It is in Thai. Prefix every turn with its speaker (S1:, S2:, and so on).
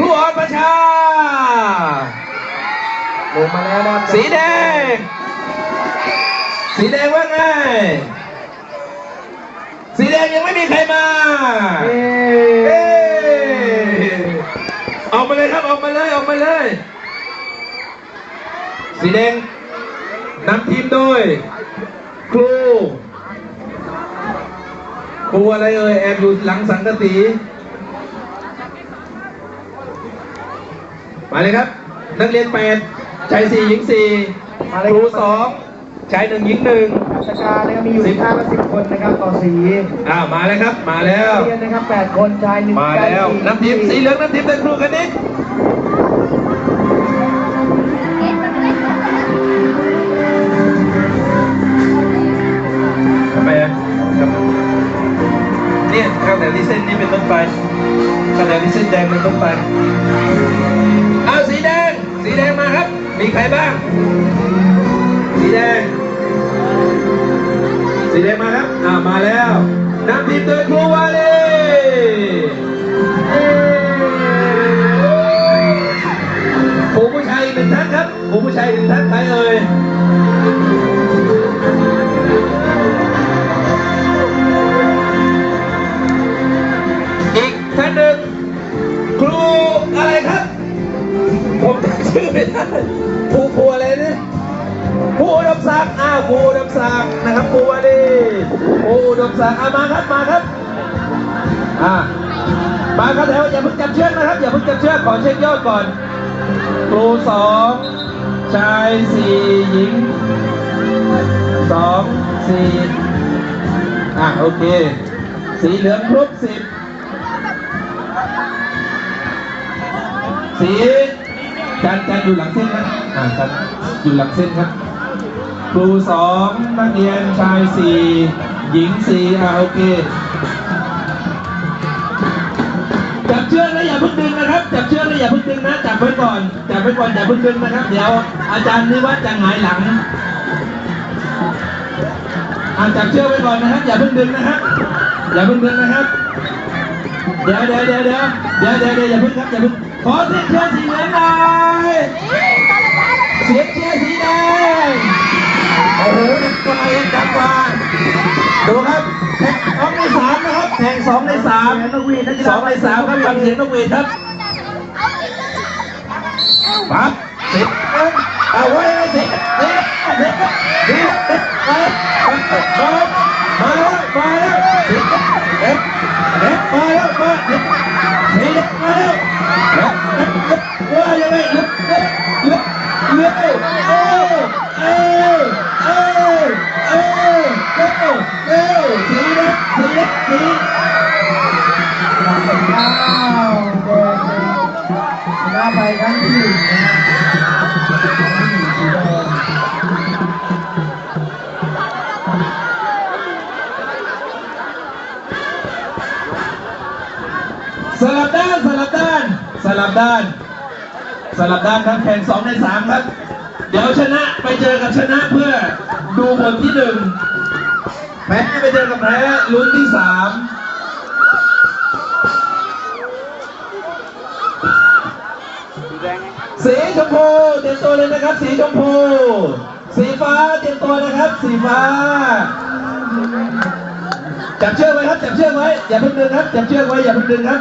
S1: ครูออนประชา
S2: ลงมาแล้วนะ
S1: สีแดง สีแดงว่าไง สีแดงยังไม่มีใครมา
S2: เอ้
S1: ออกมาเลยครับออกมาเลยออกมาเลย สีแดงนำทีมโดย ครูครูอะไรเอ่ยแอบอยู่หลังสังกะสี มาเลยครับ นักเรียนแปดชายสี่หญิงสี่
S2: มาเลย
S1: ครูสองชายหนึ่งหญิงหนึ่ง
S2: ราชการนะครับมีอยู่ข้างละสิบคนนะครับต่อสี
S1: อ้าวมาเลยครับ มาแล้ว
S2: เรียนนะครับแปดคนชายหนึ่ง
S1: มาแล้ว
S2: ชาย
S1: น้ำทีมสีเหลืองน้ำทีมเดินครูกันนิดทำไมอะครับเนี่ยข้าวแถวที่เส้นนี้เป็นต้นไปข้าวแถวที่เส้นแดงเป็นต้นไปอ้าวสีแดงสี แดงมาครับ มีใครบ้าง สีแดง สีแดงมาครับ อ่ามาแล้วนำทีมโดยครูวาลีครูผู้ชายหนึ่งท่านครับผมผู้ชายหนึ่งท่านใครเอ่ย ไม่ได้ครูครูอะไรนี่ครูอุดมศักดิ์อ้าวครูอุดมศักดิ์นะครับครูวาดีครูอุดมศักดิ์อะมาครับมาครับอ่ามาครับแถวอย่าเพิ่งจับเชือกนะครับอย่าเพิ่งจับเชือกขอเช็คยอดก่อน ครูสองชายสี่หญิงสองสี่อะโอเค สีเหลืองครบสิบสี จันจันอยู่หลังเส้นนะอ่าจันอยู่หลังเส้นครับ ครูสองนักเรียนชายสี่หญิงสี่อ่าโอเคจับเชือกแล้วอย่าพิ่งดึงนะครับ จับเชือกแล้วอย่าพิ่งดึงนะ จับไว้ก่อน จับไว้ก่อนอย่าพิ่งดึงนะครับ เดี๋ยวอาจารย์นิวัฒน์จะหงายหลังอ่าจับเชือกไว้ก่อนนะครับ อย่าพิ่งดึงนะครับ อย่าพิ่งดึงนะครับ เดี๋ยวเดี๋ยวเดี๋ยวเดี๋ยวเดี๋ยวเดี๋ยวอย่าพิ่งครับอย่าพิ่ง อเสียงเชียร์สีเหลืองหน่อยเสียงเชียร์สีแดงโอ้โหดังกว่าดังกว่าดูครับแข่งสองในสามนะครับแข่งสองในสามสองในสามครับฟังเสียงนกหวีดครับปั๊บสิบเอาไว้เลยสิบสิบสิบสิบสิบมาแล้วมาแล้วมาแล้วสิบเอ็ดเอ็ดมาแล้วมาสิบสิบมาแล้ว อ้า
S2: วแดงชนะไปครั้งที่หนึ่ง
S1: สลับด้านสลับด้านสลับด้านสลับด้านครับแข่งสองในสามครับ เดี๋ยวชนะไปเจอกับชนะเพื่อดูบทที่หนึ่งแพ้ไปเจอกับแพ้ลุ้นที่สาม สีชมพูเตรียมตัวเลยนะครับ สีชมพู สีฟ้าเตรียมตัวนะครับ สีฟ้า จับเชือกไว้ครับ จับเชือกไว้ อย่าเพิ่งดึงครับ จับเชือกไว้ อย่าเพิ่งดึงครับ